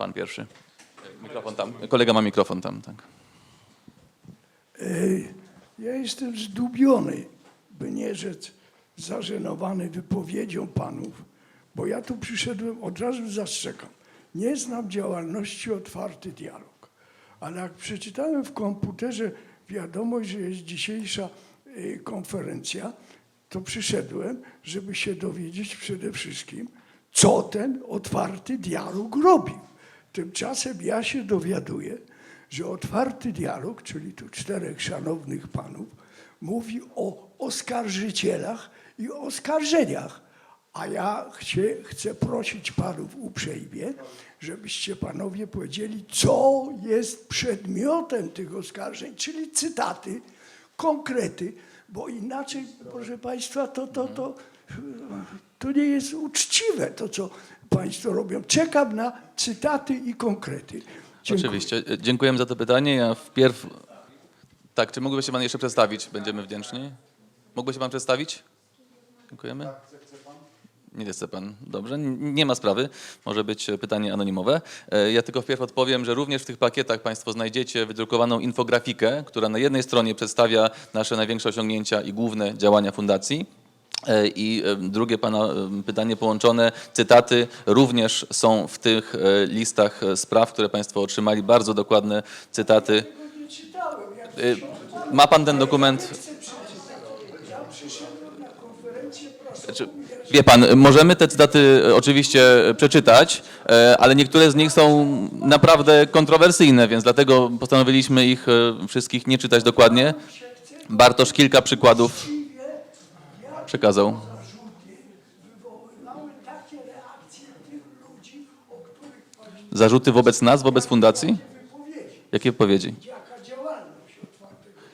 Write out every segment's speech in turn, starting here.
Pan pierwszy. Mikrofon tam. Kolega ma mikrofon tam, tak. Ja jestem zdubiony, by nie rzec zażenowany wypowiedzią panów, bo ja tu przyszedłem, od razu zastrzegam, nie znam działalności Otwarty Dialog, ale jak przeczytałem w komputerze wiadomość, że jest dzisiejsza y, konferencja, to przyszedłem, żeby się dowiedzieć przede wszystkim, co ten Otwarty Dialog robił. Tymczasem ja się dowiaduję, że otwarty dialog, czyli tu czterech szanownych panów, mówi o oskarżycielach i oskarżeniach. A ja chcę, chcę prosić panów uprzejmie, żebyście panowie powiedzieli, co jest przedmiotem tych oskarżeń, czyli cytaty, konkrety, bo inaczej, proszę państwa, to, to, to, to nie jest uczciwe, to co państwo robią. Czekam na cytaty i konkrety. Dziękuję. Oczywiście. Dziękujemy za to pytanie. Ja wpierw... Tak, czy mógłby się pan jeszcze przedstawić? Będziemy wdzięczni. Mógłby się pan przedstawić? Dziękujemy. Nie chce pan. Dobrze, nie ma sprawy. Może być pytanie anonimowe. E, Ja tylko wpierw odpowiem, że również w tych pakietach Państwo znajdziecie wydrukowaną infografikę, która na jednej stronie przedstawia nasze największe osiągnięcia i główne działania fundacji. E, I e, drugie pana e, pytanie połączone, cytaty również są w tych e, listach e, spraw, które Państwo otrzymali. Bardzo dokładne cytaty. E, Ma pan ten dokument? chcę przeczytać. Ja przyszedłem na konferencję prasową. Znaczy, Wie pan, możemy te cytaty e, oczywiście e, przeczytać, e, ale niektóre z nich są naprawdę kontrowersyjne, więc dlatego postanowiliśmy ich wszystkich nie czytać dokładnie. Bartosz kilka przykładów przekazał. Zarzuty wobec nas, wobec fundacji? Jakie wypowiedzi?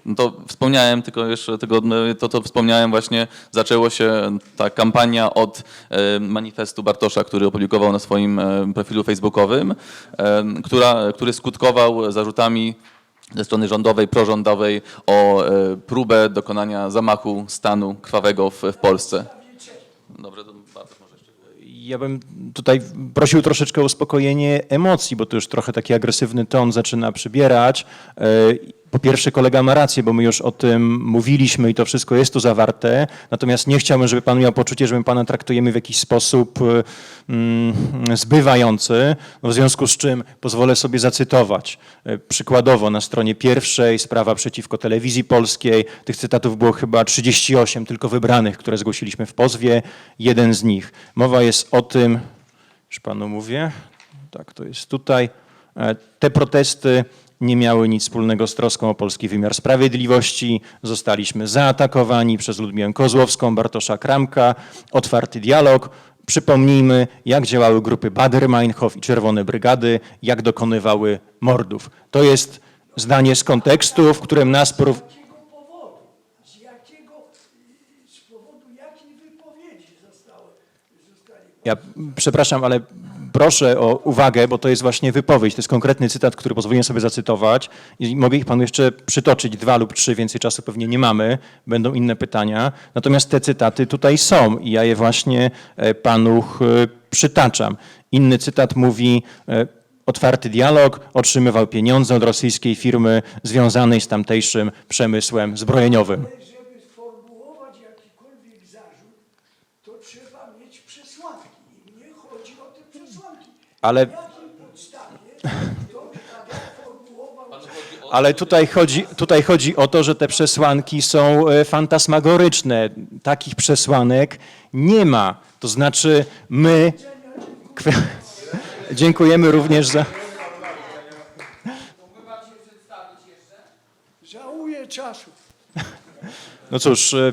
No to wspomniałem, tylko jeszcze tego, e, to co wspomniałem właśnie, zaczęło się ta kampania od e, manifestu Bartosza, który opublikował na swoim e, profilu facebookowym, e, która, który skutkował zarzutami ze strony rządowej, prorządowej o e, próbę dokonania zamachu stanu krwawego w, w Polsce. Dobrze, to jeszcze. Ja bym tutaj prosił troszeczkę o uspokojenie emocji, bo to już trochę taki agresywny ton zaczyna przybierać. Po pierwsze, kolega ma rację, bo my już o tym mówiliśmy i to wszystko jest tu zawarte. Natomiast nie chciałbym, żeby pan miał poczucie, że my pana traktujemy w jakiś sposób mm, zbywający. No w związku z czym pozwolę sobie zacytować. E, Przykładowo na stronie pierwszej sprawa przeciwko telewizji polskiej. Tych cytatów było chyba 38 tylko wybranych, które zgłosiliśmy w pozwie. Jeden z nich. Mowa jest o tym, już panu mówię, tak to jest tutaj. E, Te protesty nie miały nic wspólnego z troską o polski wymiar sprawiedliwości. Zostaliśmy zaatakowani przez Ludmiłę Kozłowską, Bartosza Kramka. Otwarty dialog. Przypomnijmy, jak działały grupy Bader-Meinhof i Czerwone Brygady, jak dokonywały mordów. To jest zdanie z kontekstu, w którym nas porów... Z jakiego powodu? Z jakiego, z powodu jakiej wypowiedzi zostały, zostali Ja przepraszam, ale proszę o uwagę, bo to jest właśnie wypowiedź. To jest konkretny cytat, który pozwoliłem sobie zacytować. I mogę ich panu jeszcze przytoczyć dwa lub trzy, więcej czasu pewnie nie mamy. Będą inne pytania. Natomiast te cytaty tutaj są i ja je właśnie e, panu e, przytaczam. Inny cytat mówi. e, Otwarty dialog otrzymywał pieniądze od rosyjskiej firmy związanej z tamtejszym przemysłem zbrojeniowym. Ale żeby sformułować jakikolwiek zarzut, to trzeba mieć przesłanki. I mnie chodzi o te przesłanki. Ale Ale tutaj chodzi, tutaj chodzi o to, że te przesłanki są e, fantasmagoryczne. Takich przesłanek nie ma. To znaczy my dziękujemy również za... Żałuję czasu. No cóż, e,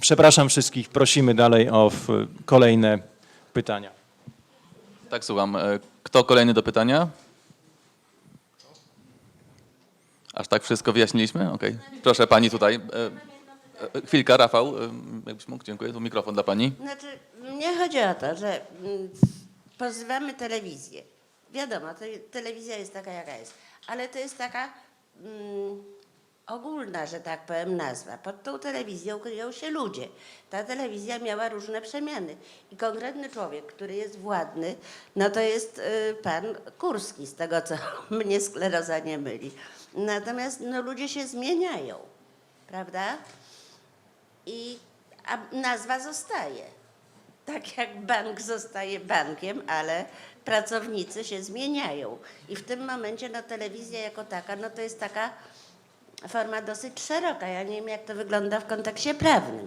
przepraszam wszystkich, prosimy dalej o kolejne pytania. Tak, słucham. E, Kto kolejny do pytania? Aż tak wszystko wyjaśniliśmy? Okej. Proszę pani tutaj. E, e, Chwilka, Rafał, jakbyś mógł, dziękuję. Tu mikrofon dla pani. Znaczy, mnie chodzi o to, że mm, pozywamy telewizję. Wiadomo, telewizja jest taka, jaka jest, ale to jest taka mm, ogólna, że tak powiem, nazwa. Pod tą telewizją kryją się ludzie. Ta telewizja miała różne przemiany. I konkretny człowiek, który jest władny, no to jest y, pan Kurski, z tego co mnie skleroza nie myli. Natomiast no, ludzie się zmieniają, prawda? I a nazwa zostaje. Tak jak bank zostaje bankiem, ale pracownicy się zmieniają. I w tym momencie no, telewizja jako taka, no to jest taka forma dosyć szeroka. Ja nie wiem, jak to wygląda w kontekście prawnym.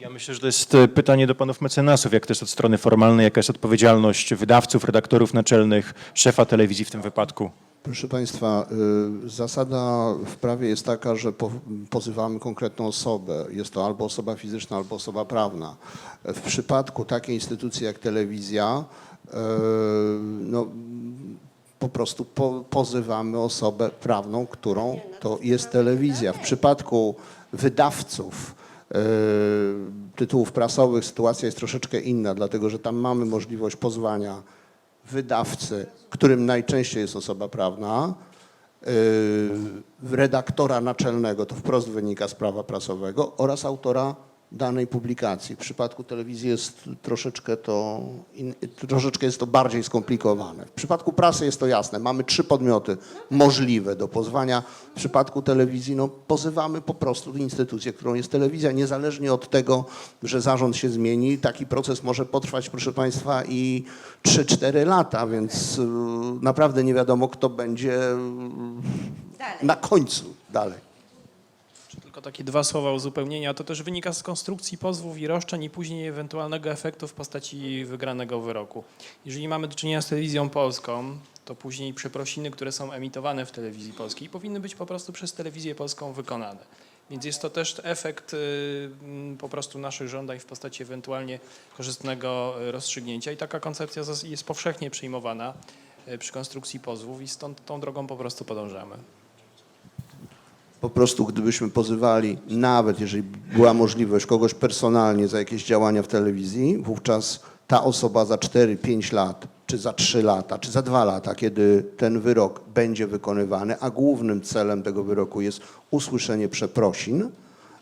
Ja myślę, że to jest e, pytanie do panów mecenasów, jak to jest od strony formalnej, jaka jest odpowiedzialność wydawców, redaktorów naczelnych, szefa telewizji w tym wypadku. Proszę Państwa, y, zasada w prawie jest taka, że po- pozywamy konkretną osobę. Jest to albo osoba fizyczna, albo osoba prawna. W przypadku takiej instytucji jak telewizja, no, po prostu po, pozywamy osobę prawną, którą to jest telewizja. W przypadku wydawców y, tytułów prasowych sytuacja jest troszeczkę inna, dlatego że tam mamy możliwość pozwania wydawcy, którym najczęściej jest osoba prawna, yy, redaktora naczelnego, to wprost wynika z prawa prasowego, oraz autora danej publikacji. W przypadku telewizji jest troszeczkę to, in, troszeczkę jest to bardziej skomplikowane. W przypadku prasy jest to jasne. Mamy trzy podmioty możliwe do pozwania. W przypadku telewizji no, pozywamy po prostu instytucję, którą jest telewizja, niezależnie od tego, że zarząd się zmieni. Taki proces może potrwać, proszę Państwa, i 3-4 lata, więc yy, naprawdę nie wiadomo, kto będzie Dalej. na końcu dalej. Tylko takie dwa słowa uzupełnienia. To też wynika z konstrukcji pozwów i roszczeń i później ewentualnego efektu w postaci wygranego wyroku. Jeżeli mamy do czynienia z telewizją polską, to później przeprosiny, które są emitowane w telewizji polskiej, powinny być po prostu przez telewizję polską wykonane. Więc jest to też efekt y, mm, po prostu naszych żądań w postaci ewentualnie korzystnego rozstrzygnięcia i taka koncepcja jest powszechnie przyjmowana y, przy konstrukcji pozwów i stąd tą drogą po prostu podążamy. Po prostu gdybyśmy pozywali, nawet jeżeli była możliwość kogoś personalnie za jakieś działania w telewizji, wówczas ta osoba za 4-5 lat, czy za 3 lata, czy za 2 lata, kiedy ten wyrok będzie wykonywany, a głównym celem tego wyroku jest usłyszenie przeprosin,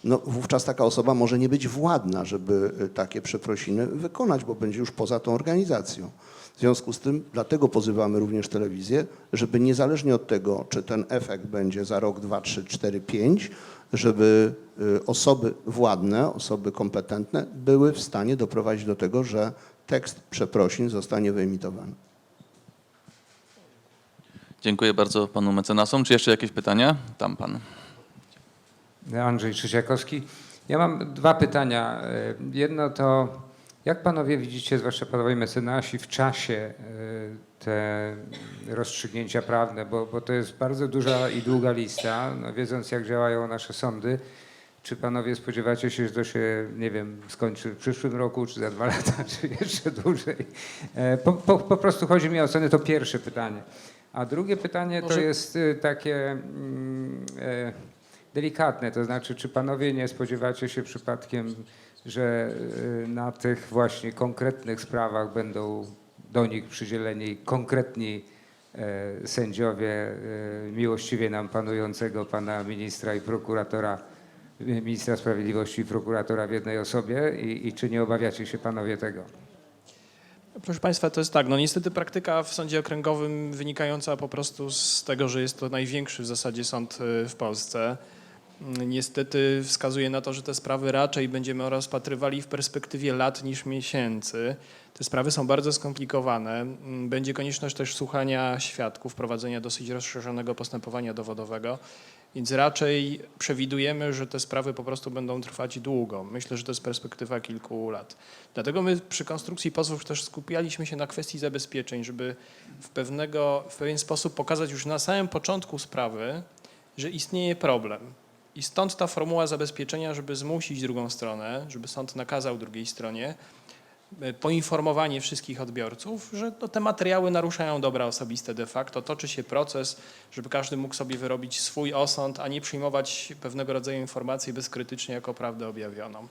no wówczas taka osoba może nie być władna, żeby y, takie przeprosiny wykonać, bo będzie już poza tą organizacją. W związku z tym dlatego pozywamy również telewizję, żeby niezależnie od tego, czy ten efekt będzie za rok, dwa, trzy, cztery, pięć, żeby y, osoby władne, osoby kompetentne były w stanie doprowadzić do tego, że tekst przeprosin zostanie wyemitowany. Dziękuję bardzo panu mecenasom. Czy jeszcze jakieś pytania? Tam pan. Andrzej Krzysiakowski. Ja mam dwa pytania. E, Jedno to, jak panowie widzicie, zwłaszcza panowie mecenasi, w czasie e, te rozstrzygnięcia prawne, bo, bo to jest bardzo duża i długa lista, no, wiedząc jak działają nasze sądy. Czy panowie spodziewacie się, że to się, nie wiem, skończy w przyszłym roku, czy za dwa lata, czy jeszcze dłużej? E, Po, po, po prostu chodzi mi o ocenę, to pierwsze pytanie. A drugie pytanie to Może- jest y, takie mm, e, delikatne, to znaczy, czy panowie nie spodziewacie się przypadkiem, że y, na tych właśnie konkretnych sprawach będą do nich przydzieleni konkretni e, sędziowie e, miłościwie nam panującego pana ministra i prokuratora, ministra sprawiedliwości i prokuratora w jednej osobie. I, i czy nie obawiacie się panowie tego? Proszę Państwa, to jest tak, no niestety praktyka w sądzie okręgowym wynikająca po prostu z tego, że jest to największy w zasadzie sąd w Polsce, niestety wskazuje na to, że te sprawy raczej będziemy rozpatrywali w perspektywie lat niż miesięcy. Te sprawy są bardzo skomplikowane. Mm, Będzie konieczność też słuchania świadków, prowadzenia dosyć rozszerzonego postępowania dowodowego, więc raczej przewidujemy, że te sprawy po prostu będą trwać długo. Myślę, że to jest perspektywa kilku lat. Dlatego my przy konstrukcji pozwów też skupialiśmy się na kwestii zabezpieczeń, żeby w, pewnego, w pewien sposób pokazać już na samym początku sprawy, że istnieje problem. I stąd ta formuła zabezpieczenia, żeby zmusić drugą stronę, żeby sąd nakazał drugiej stronie e, poinformowanie wszystkich odbiorców, że no, te materiały naruszają dobra osobiste de facto. Toczy się proces, żeby każdy mógł sobie wyrobić swój osąd, a nie przyjmować pewnego rodzaju informacji bezkrytycznie jako prawdę objawioną.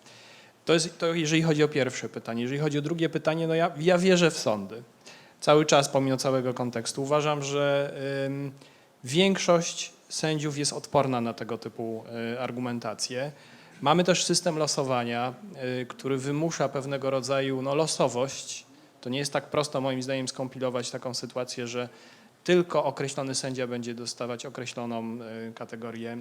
To jest to, jeżeli chodzi o pierwsze pytanie. Jeżeli chodzi o drugie pytanie, no ja, ja wierzę w sądy. Cały czas, pomimo całego kontekstu. Uważam, że ym, większość sędziów jest odporna na tego typu e, argumentacje. Mamy też system losowania, e, który wymusza pewnego rodzaju no, losowość. To nie jest tak prosto moim zdaniem skompilować taką sytuację, że tylko określony sędzia będzie dostawać określoną e, kategorię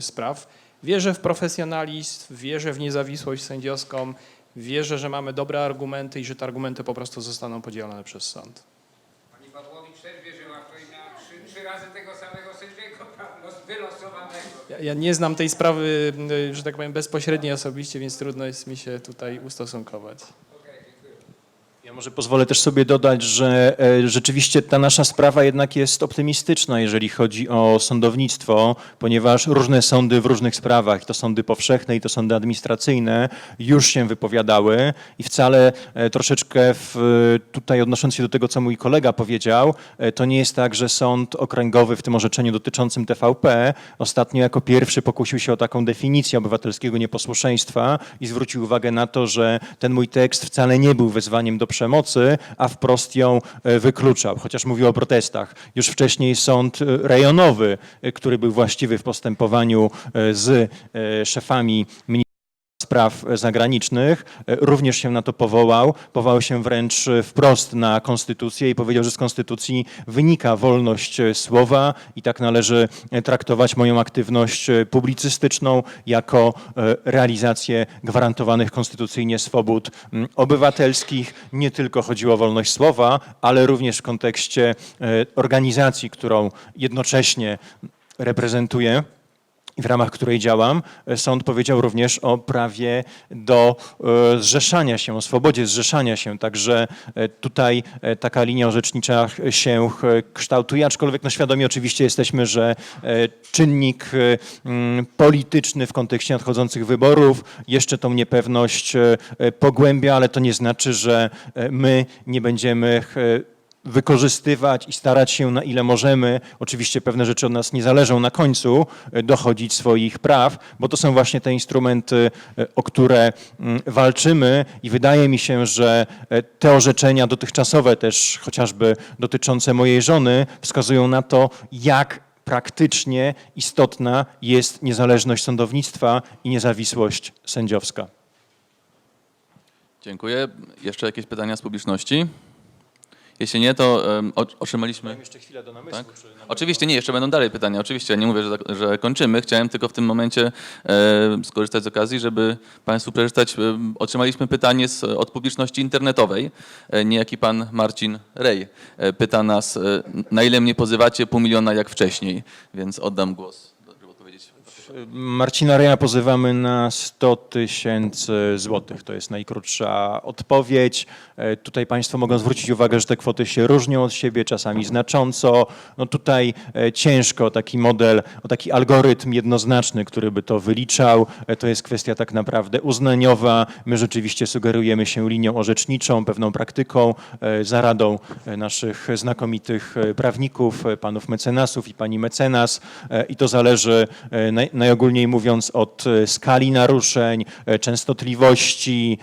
spraw. Wierzę w profesjonalizm, wierzę w niezawisłość sędziowską, wierzę, że mamy dobre argumenty i że te argumenty po prostu zostaną podzielone przez sąd. Pani Pawłowicz też wierzyła w to i miała trzy, trzy razy tego samego sędziego tam, los- wylosowanego. Ja, ja nie znam tej sprawy, y, że tak powiem, bezpośrednio osobiście, więc trudno jest mi się tutaj ustosunkować. Może pozwolę też sobie dodać, że e, rzeczywiście ta nasza sprawa jednak jest optymistyczna, jeżeli chodzi o sądownictwo, ponieważ różne sądy w różnych sprawach, to sądy powszechne, i to sądy administracyjne, już się wypowiadały i wcale e, troszeczkę w, tutaj odnosząc się do tego, co mój kolega powiedział, e, to nie jest tak, że sąd okręgowy w tym orzeczeniu dotyczącym TVP ostatnio jako pierwszy pokusił się o taką definicję obywatelskiego nieposłuszeństwa i zwrócił uwagę na to, że ten mój tekst wcale nie był wezwaniem do przemocy, a wprost ją e, wykluczał, chociaż mówił o protestach. Już wcześniej sąd e, rejonowy, e, który był właściwy w postępowaniu z szefami Spraw Zagranicznych e, również się na to powołał. Powołał się wręcz e, wprost na konstytucję i powiedział, że z konstytucji wynika wolność e, słowa i tak należy e, traktować moją aktywność e, publicystyczną jako e, realizację gwarantowanych konstytucyjnie swobód obywatelskich. Nie tylko chodziło o wolność słowa, ale również w kontekście e, organizacji, którą jednocześnie reprezentuję w ramach której działam, e, sąd powiedział również o prawie do e, zrzeszania się, o swobodzie zrzeszania się. Także e, tutaj taka linia orzecznicza się kształtuje, aczkolwiek no świadomi oczywiście jesteśmy, że czynnik mm, polityczny w kontekście nadchodzących wyborów jeszcze tą niepewność pogłębia, ale to nie znaczy, że my nie będziemy wykorzystywać i starać się na ile możemy, oczywiście pewne rzeczy od nas nie zależą na końcu, e, dochodzić swoich praw, bo to są właśnie te instrumenty, e, o które mm, walczymy i wydaje mi się, że e, te orzeczenia dotychczasowe też chociażby dotyczące mojej żony wskazują na to, jak praktycznie istotna jest niezależność sądownictwa i niezawisłość sędziowska. Dziękuję. Jeszcze jakieś pytania z publiczności? Jeśli nie, to o- otrzymaliśmy... jeszcze chwilę do namysłu. Tak? Oczywiście nie, jeszcze będą dalej pytania. Oczywiście nie mówię, że, że kończymy. Chciałem tylko w tym momencie e, skorzystać z okazji, żeby Państwu przeczytać. E, otrzymaliśmy pytanie z, od publiczności internetowej. E, niejaki pan Marcin Rej e, pyta nas, e, na ile mnie pozywacie pół miliona jak wcześniej, więc oddam głos. Marcina Reja pozywamy na 100 tysięcy złotych. To jest najkrótsza odpowiedź. E, Tutaj Państwo mogą zwrócić uwagę, że te kwoty się różnią od siebie, czasami znacząco. No tutaj e, ciężko taki model, taki algorytm jednoznaczny, który by to wyliczał. E, To jest kwestia tak naprawdę uznaniowa. My rzeczywiście sugerujemy się linią orzeczniczą, pewną praktyką, za radą naszych znakomitych prawników, panów mecenasów i pani mecenas. I to zależy naj, najogólniej mówiąc od skali naruszeń, częstotliwości,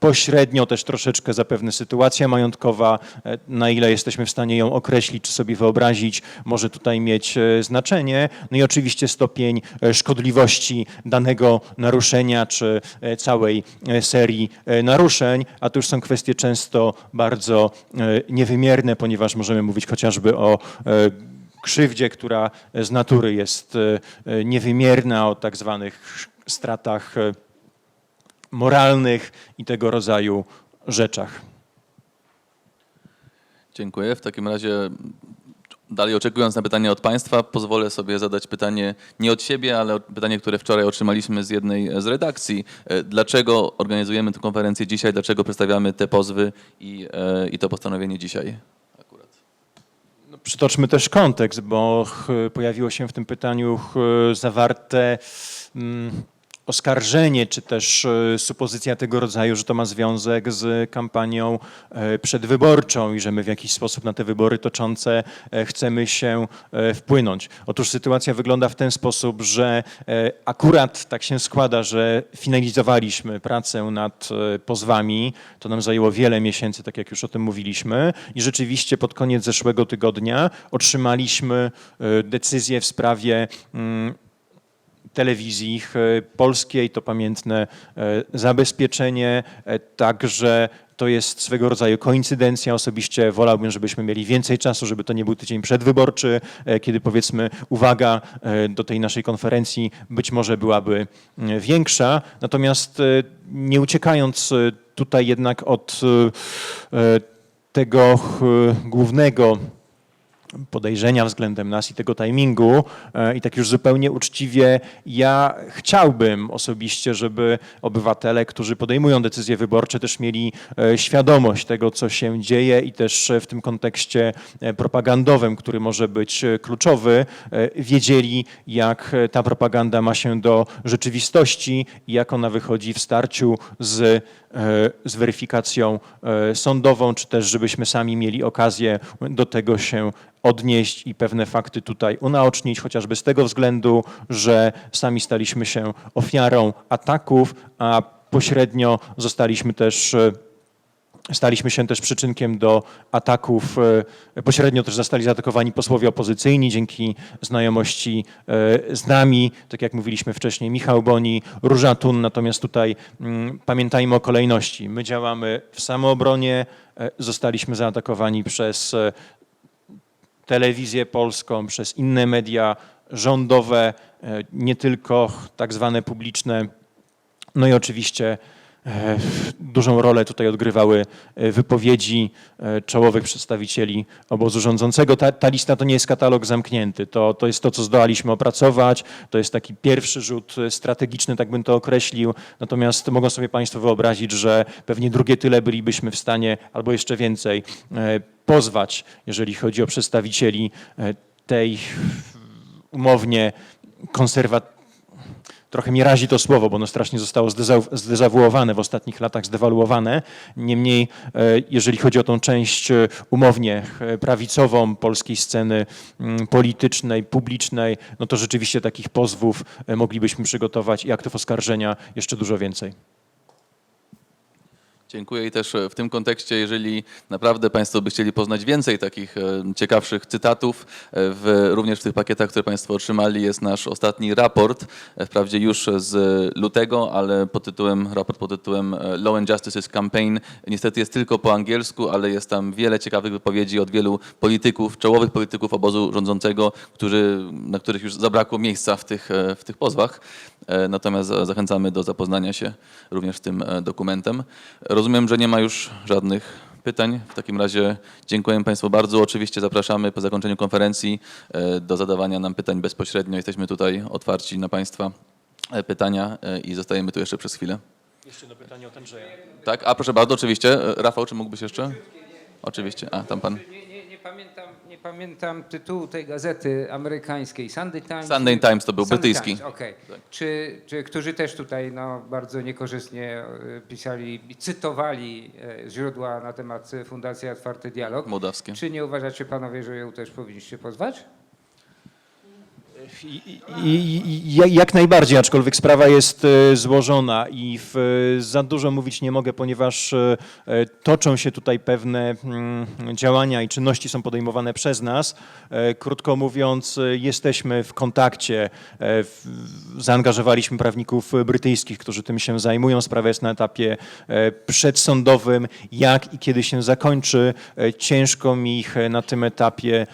pośrednio też troszeczkę zapewne sytuacja majątkowa, e, na ile jesteśmy w stanie ją określić czy sobie wyobrazić, może tutaj mieć e, znaczenie. No i oczywiście stopień e, szkodliwości danego naruszenia czy całej serii naruszeń, a to już są kwestie często bardzo niewymierne, ponieważ możemy mówić chociażby o krzywdzie, która z natury jest niewymierna, o tak zwanych stratach moralnych i tego rodzaju rzeczach. Dziękuję. W takim razie dalej oczekując na pytania od Państwa, pozwolę sobie zadać pytanie nie od siebie, ale pytanie, które wczoraj otrzymaliśmy z jednej z redakcji. E, Dlaczego organizujemy tę konferencję dzisiaj? Dlaczego przedstawiamy te pozwy i, e, i to postanowienie dzisiaj? Akurat. No, przytoczmy też kontekst, bo pojawiło się w tym pytaniu zawarte mm, oskarżenie, czy też e, supozycja tego rodzaju, że to ma związek z kampanią e, przedwyborczą i że my w jakiś sposób na te wybory toczące e, chcemy się wpłynąć. Otóż sytuacja wygląda w ten sposób, że akurat tak się składa, że finalizowaliśmy pracę nad pozwami. To nam zajęło wiele miesięcy, tak jak już o tym mówiliśmy i rzeczywiście pod koniec zeszłego tygodnia otrzymaliśmy decyzję w sprawie mm, telewizji e, polskiej, to pamiętne e, zabezpieczenie, e, także to jest swego rodzaju koincydencja. Osobiście wolałbym, żebyśmy mieli więcej czasu, żeby to nie był tydzień przedwyborczy, kiedy powiedzmy uwaga do tej naszej konferencji być może byłaby większa. Natomiast nie uciekając tutaj jednak od tego głównego podejrzenia względem nas i tego timingu. E, I tak już zupełnie uczciwie, ja chciałbym osobiście, żeby obywatele, którzy podejmują decyzje wyborcze, też mieli e, świadomość tego, co się dzieje i też w tym kontekście e, propagandowym, który może być kluczowy, wiedzieli, jak ta propaganda ma się do rzeczywistości i jak ona wychodzi w starciu z, z weryfikacją e, sądową, czy też żebyśmy sami mieli okazję do tego się odnieść i pewne fakty tutaj unaocznić, chociażby z tego względu, że sami staliśmy się ofiarą ataków, a pośrednio zostaliśmy też e, Staliśmy się też przyczynkiem do ataków, e, pośrednio też zostali zaatakowani posłowie opozycyjni dzięki znajomości e, z nami, tak jak mówiliśmy wcześniej, Michał Boni, Róża Tun, natomiast tutaj mm, pamiętajmy o kolejności. My działamy w samoobronie, e, zostaliśmy zaatakowani przez telewizję polską, przez inne media rządowe, nie tylko tak zwane publiczne. No i oczywiście dużą rolę tutaj odgrywały e, wypowiedzi e, czołowych przedstawicieli obozu rządzącego. Ta, ta lista to nie jest katalog zamknięty, to, to jest to, co zdołaliśmy opracować, to jest taki pierwszy rzut e, strategiczny, tak bym to określił, natomiast mogą sobie Państwo wyobrazić, że pewnie drugie tyle bylibyśmy w stanie, albo jeszcze więcej, e, pozwać, jeżeli chodzi o przedstawicieli e, tej umownie konserwatywnej, trochę mi razi to słowo, bo ono strasznie zostało zdeza- zdezawuowane w ostatnich latach, zdewaluowane. Niemniej, e, jeżeli chodzi o tą część e, umownie e, prawicową polskiej sceny mm, politycznej, publicznej, no to rzeczywiście takich pozwów moglibyśmy przygotować i aktów oskarżenia jeszcze dużo więcej. Dziękuję i też e, w tym kontekście, jeżeli naprawdę Państwo by chcieli poznać więcej takich e, ciekawszych cytatów, e, w, również w tych pakietach, które Państwo otrzymali jest nasz ostatni raport, wprawdzie już z lutego, ale pod tytułem, raport pod tytułem Law and Justices Campaign. Niestety jest tylko po angielsku, ale jest tam wiele ciekawych wypowiedzi od wielu polityków, czołowych polityków obozu rządzącego, którzy, na których już zabrakło miejsca w tych, w tych pozwach. E, Natomiast za- zachęcamy do zapoznania się również z tym e, dokumentem. Rozumiem, że nie ma już żadnych pytań. W takim razie dziękuję Państwu bardzo. Oczywiście zapraszamy po zakończeniu konferencji e, do zadawania nam pytań bezpośrednio. Jesteśmy tutaj otwarci na Państwa pytania i zostajemy tu jeszcze przez chwilę. Jeszcze do pytania o Andrzeja. Tak, a proszę bardzo, oczywiście. Rafał, czy mógłbyś jeszcze? Oczywiście. A, tam Pan. Nie, nie, nie, pamiętam, pamiętam tytułu tej gazety amerykańskiej, Sunday Times. Sunday Times to był Sunday brytyjski. Times, Okej. Czy, czy, którzy też tutaj no, bardzo niekorzystnie e, pisali i cytowali e, źródła na temat Fundacji Otwarty Dialog. Mołdawskie. Czy nie uważacie panowie, że ją też powinniście pozwać? I, i, jak najbardziej, aczkolwiek sprawa jest e, złożona i w, e, za dużo mówić nie mogę, ponieważ e, toczą się tutaj pewne mm, działania i czynności są podejmowane przez nas. Krótko mówiąc, jesteśmy w kontakcie, zaangażowaliśmy prawników brytyjskich, którzy tym się zajmują. Sprawa jest na etapie przedsądowym. Jak i kiedy się zakończy, ciężko mi ich na tym etapie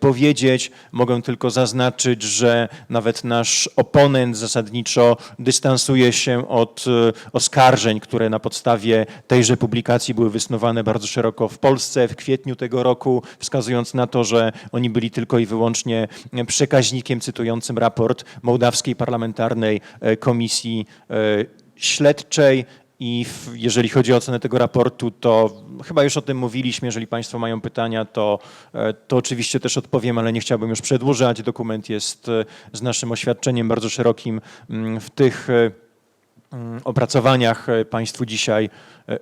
powiedzieć. Mogę tylko zaznaczyć, że nawet nasz oponent zasadniczo dystansuje się od e, oskarżeń, które na podstawie tejże publikacji były wysnuwane bardzo szeroko w Polsce w kwietniu tego roku, wskazując na to, że oni byli tylko i wyłącznie przekaźnikiem cytującym raport Mołdawskiej Parlamentarnej e, Komisji e, Śledczej. I w, jeżeli chodzi o ocenę tego raportu, to chyba już o tym mówiliśmy. Jeżeli Państwo mają pytania, to, e, to oczywiście też odpowiem, ale nie chciałbym już przedłużać. Dokument jest e, z naszym oświadczeniem bardzo szerokim mm, w tych e, mm, opracowaniach Państwu dzisiaj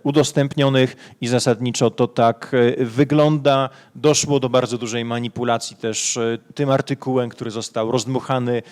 udostępnionych i zasadniczo to tak wygląda. Doszło do bardzo dużej manipulacji też tym artykułem, który został rozdmuchany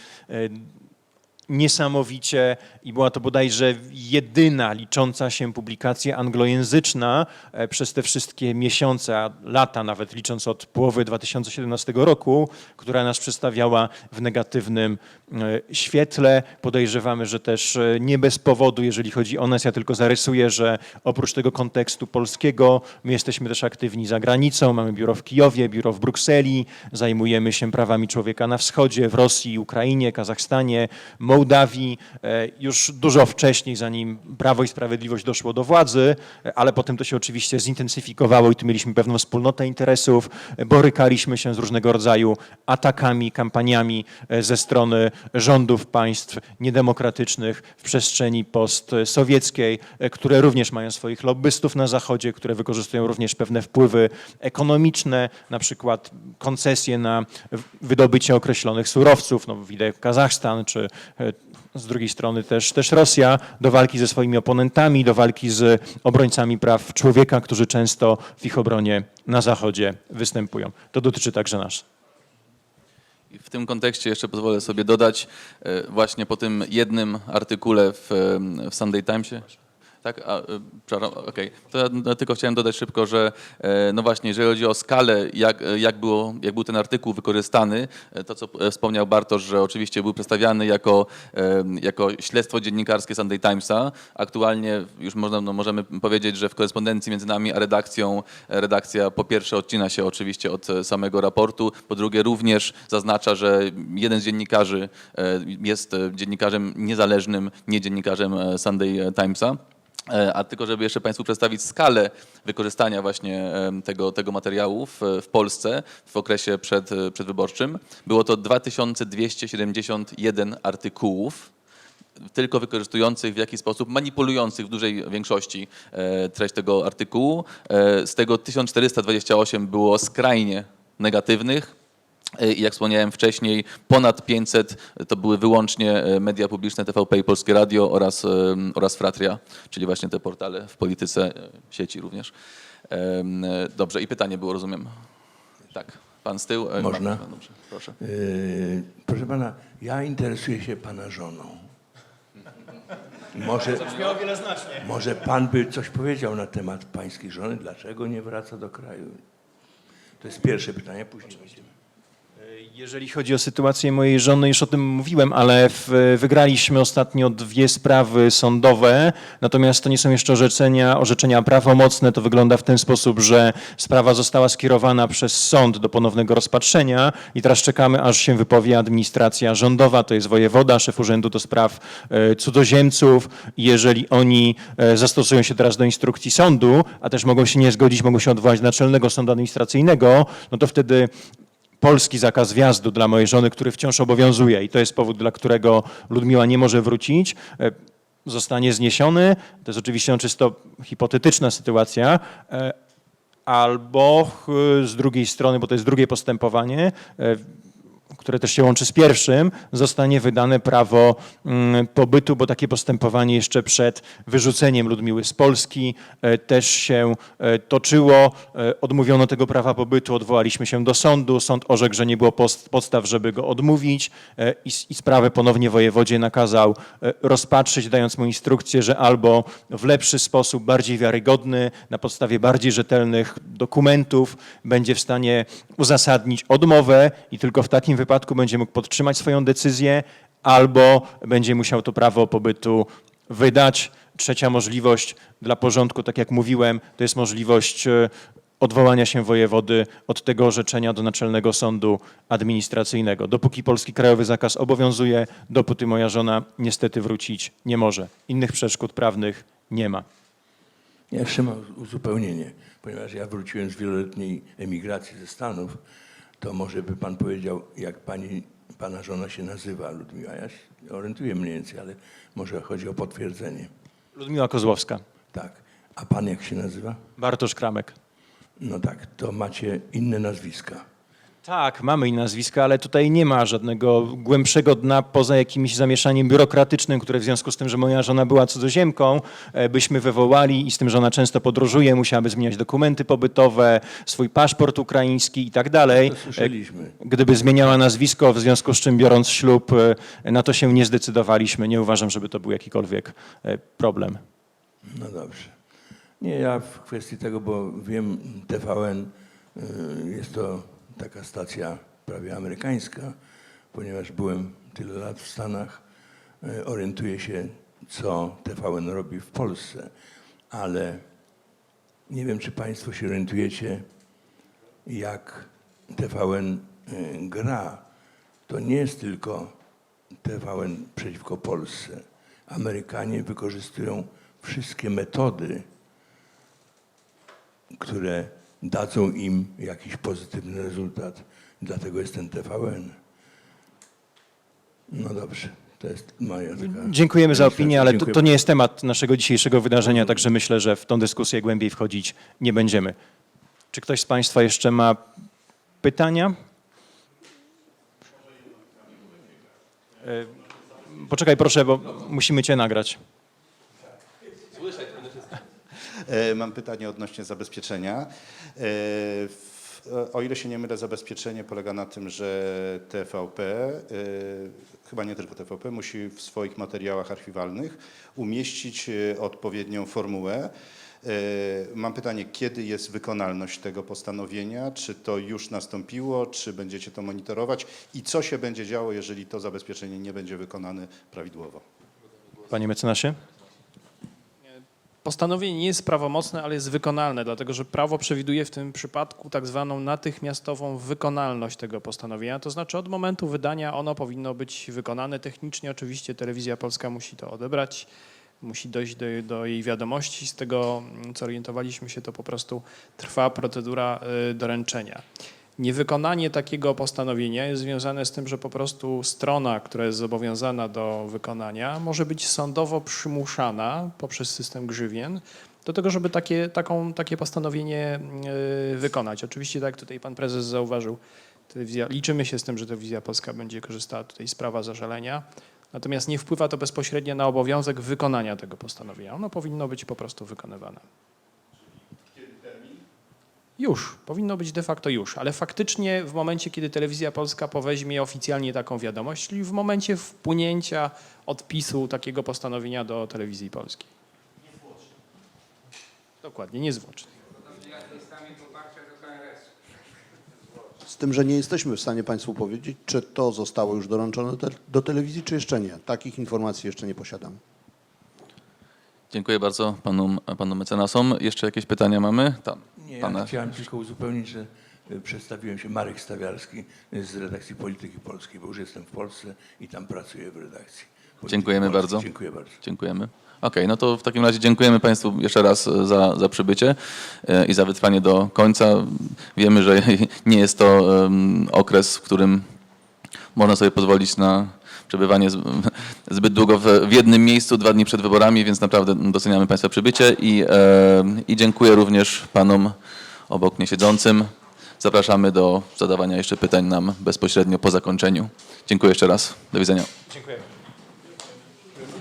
niesamowicie i była to bodajże jedyna licząca się publikacja anglojęzyczna e, przez te wszystkie miesiące, lata nawet licząc od połowy 2017 roku, która nas przedstawiała w negatywnym e, świetle. Podejrzewamy, że też e, nie bez powodu, jeżeli chodzi o nas, ja tylko zarysuję, że oprócz tego kontekstu polskiego, my jesteśmy też aktywni za granicą, mamy biuro w Kijowie, biuro w Brukseli, zajmujemy się prawami człowieka na wschodzie, w Rosji, Ukrainie, Kazachstanie, Mołdawii, e, już dużo wcześniej, zanim Prawo i Sprawiedliwość doszło do władzy, e, ale potem to się oczywiście zintensyfikowało i tu mieliśmy pewną wspólnotę interesów, borykaliśmy się z różnego rodzaju atakami, kampaniami e, ze strony rządów państw niedemokratycznych w przestrzeni postsowieckiej, które również mają swoich lobbystów na Zachodzie, które wykorzystują również pewne wpływy ekonomiczne, na przykład koncesje na wydobycie określonych surowców, no widać Kazachstan, czy z drugiej strony też, też Rosja, do walki ze swoimi oponentami, do walki z obrońcami praw człowieka, którzy często w ich obronie na Zachodzie występują. To dotyczy także nas. I w tym kontekście jeszcze pozwolę sobie dodać, e, właśnie po tym jednym artykule w, e, w Sunday Timesie. Tak, a, e, przepraszam, okej. To ja tylko chciałem dodać szybko, że e, no właśnie, jeżeli chodzi o skalę, jak, e, jak, było, jak był ten artykuł wykorzystany, e, to co wspomniał Bartosz, że oczywiście był przedstawiany jako, jako śledztwo dziennikarskie Sunday Timesa. Aktualnie już można, no, możemy powiedzieć, że w korespondencji między nami a redakcją, redakcja po pierwsze odcina się oczywiście od samego raportu, po drugie również zaznacza, że jeden z dziennikarzy jest dziennikarzem niezależnym, nie dziennikarzem Sunday Timesa. E, A tylko, żeby jeszcze Państwu przedstawić skalę wykorzystania właśnie tego, tego materiału w, w Polsce w okresie przed, e, przedwyborczym, było to 2271 artykułów, tylko wykorzystujących w jakiś sposób, manipulujących w dużej większości e, treść tego artykułu. Z tego 1428 było skrajnie negatywnych, jak wspomniałem wcześniej, ponad 500 to były wyłącznie e, media publiczne, TVP i Polskie Radio oraz, oraz Fratria, czyli właśnie te portale w polityce, e, sieci również. E, Dobrze, i pytanie było, rozumiem. Tak, pan z tyłu. e, Można? pan- Dobrze, proszę. Yy, proszę pana, ja interesuję się pana żoną. Może, może pan by coś powiedział na temat pańskiej żony, dlaczego nie wraca do kraju? To jest pierwsze pytanie, później będziemy. Jeżeli chodzi o sytuację mojej żony, już o tym mówiłem, ale w, wygraliśmy ostatnio dwie sprawy sądowe, natomiast to nie są jeszcze orzeczenia, orzeczenia prawomocne. To wygląda w ten sposób, że sprawa została skierowana przez sąd do ponownego rozpatrzenia i teraz czekamy, aż się wypowie administracja rządowa, to jest wojewoda, szef Urzędu do Spraw e, Cudzoziemców. Jeżeli oni e, zastosują się teraz do instrukcji sądu, a też mogą się nie zgodzić, mogą się odwołać do Naczelnego Sądu Administracyjnego, no to wtedy polski zakaz wjazdu dla mojej żony, który wciąż obowiązuje i to jest powód, dla którego Ludmiła nie może wrócić, e, zostanie zniesiony. To jest oczywiście czysto hipotetyczna sytuacja. e, Albo z drugiej strony, bo to jest drugie postępowanie, e, które też się łączy z pierwszym, zostanie wydane prawo mm, pobytu, bo takie postępowanie jeszcze przed wyrzuceniem Ludmiły z Polski e, też się e, toczyło. E, Odmówiono tego prawa pobytu, odwołaliśmy się do sądu. Sąd orzekł, że nie było podstaw, żeby go odmówić i, sprawę ponownie wojewodzie nakazał rozpatrzyć, dając mu instrukcję, że albo w lepszy sposób, bardziej wiarygodny, na podstawie bardziej rzetelnych dokumentów będzie w stanie uzasadnić odmowę i tylko w takim wypadku będzie mógł podtrzymać swoją decyzję, albo będzie musiał to prawo pobytu wydać. Trzecia możliwość dla porządku, tak jak mówiłem, to jest możliwość e, odwołania się wojewody od tego orzeczenia do Naczelnego Sądu Administracyjnego. Dopóki polski krajowy zakaz obowiązuje, dopóty moja żona niestety wrócić nie może. Innych przeszkód prawnych nie ma. Ja jeszcze mam uzupełnienie, ponieważ ja wróciłem z wieloletniej emigracji ze Stanów, to może by pan powiedział, jak pani, pana żona się nazywa, Ludmiła. Ja się orientuję mniej więcej, ale może chodzi o potwierdzenie. Ludmiła Kozłowska, Tak. A pan jak się nazywa? Bartosz Kramek. No tak, to macie inne nazwiska. Tak, mamy i nazwiska, ale tutaj nie ma żadnego głębszego dna poza jakimś zamieszaniem biurokratycznym, które w związku z tym, że moja żona była cudzoziemką, e, byśmy wywołali i z tym, że ona często podróżuje, musiałaby zmieniać dokumenty pobytowe, swój paszport ukraiński i tak dalej. E, Gdyby zmieniała nazwisko, w związku z czym biorąc ślub, e, na to się nie zdecydowaliśmy. Nie uważam, żeby to był jakikolwiek problem. No dobrze. Nie, ja w kwestii tego, bo wiem, TVN y, jest to taka stacja prawie amerykańska, ponieważ byłem tyle lat w Stanach, y, orientuję się, co TVN robi w Polsce, ale nie wiem, czy Państwo się orientujecie, jak TVN y, gra. To nie jest tylko TVN przeciwko Polsce. Amerykanie wykorzystują wszystkie metody, które dadzą im jakiś pozytywny rezultat. Dlatego jest ten TVN. No dobrze, to jest moja taka... Dziękujemy za opinię, ale to, to nie jest temat naszego dzisiejszego wydarzenia, także myślę, że w tą dyskusję głębiej wchodzić nie będziemy. Czy ktoś z Państwa jeszcze ma pytania? E, Poczekaj proszę, bo musimy Cię nagrać. E, Mam pytanie odnośnie zabezpieczenia. E, O ile się nie mylę, zabezpieczenie polega na tym, że TVP, e, chyba nie tylko TVP, musi w swoich materiałach archiwalnych umieścić odpowiednią formułę. Mam pytanie, kiedy jest wykonalność tego postanowienia? Czy to już nastąpiło? Czy będziecie to monitorować? I co się będzie działo, jeżeli to zabezpieczenie nie będzie wykonane prawidłowo? Panie mecenasie? Postanowienie nie jest prawomocne, ale jest wykonalne, dlatego że prawo przewiduje w tym przypadku tak zwaną natychmiastową wykonalność tego postanowienia. To znaczy od momentu wydania ono powinno być wykonane technicznie. Oczywiście telewizja polska musi to odebrać, musi dojść do, do jej wiadomości. Z tego, mm, co orientowaliśmy się, to po prostu trwa procedura y, doręczenia. Niewykonanie takiego postanowienia jest związane z tym, że po prostu strona, która jest zobowiązana do wykonania, może być sądowo przymuszana poprzez system grzywien do tego, żeby takie, taką, takie postanowienie y, wykonać. Oczywiście, tak jak tutaj pan prezes zauważył, telewizja, liczymy się z tym, że telewizja polska będzie korzystała tutaj z prawa zażalenia, natomiast nie wpływa to bezpośrednio na obowiązek wykonania tego postanowienia. Ono powinno być po prostu wykonywane. Już, powinno być de facto już, ale faktycznie w momencie, kiedy telewizja polska poweźmie oficjalnie taką wiadomość, czyli w momencie wpłynięcia odpisu takiego postanowienia do telewizji polskiej. Dokładnie, niezwłocznie. Z tym, że nie jesteśmy w stanie Państwu powiedzieć, czy to zostało już doręczone do telewizji, czy jeszcze nie. Takich informacji jeszcze nie posiadam. Dziękuję bardzo panu, panu mecenasom. Jeszcze jakieś pytania mamy? Tam. Nie, ja Pana. chciałem tylko uzupełnić, że y, przedstawiłem się Marek Stawiarski y, z redakcji Polityki Polskiej, bo już jestem w Polsce i tam pracuję w redakcji. Polityki Dziękujemy Polskiej. bardzo. Dziękuję bardzo. Dziękujemy. Okej, no to w takim razie dziękujemy Państwu jeszcze raz e, za, za przybycie e, i za wytrwanie do końca. Wiemy, że nie jest to okres, w którym można sobie pozwolić na przebywanie zbyt długo w, w jednym miejscu, dwa dni przed wyborami, więc naprawdę doceniamy Państwa przybycie i, e, i dziękuję również Panom obok mnie siedzącym. Zapraszamy do zadawania jeszcze pytań nam bezpośrednio po zakończeniu. Dziękuję jeszcze raz. Do widzenia. Dziękuję.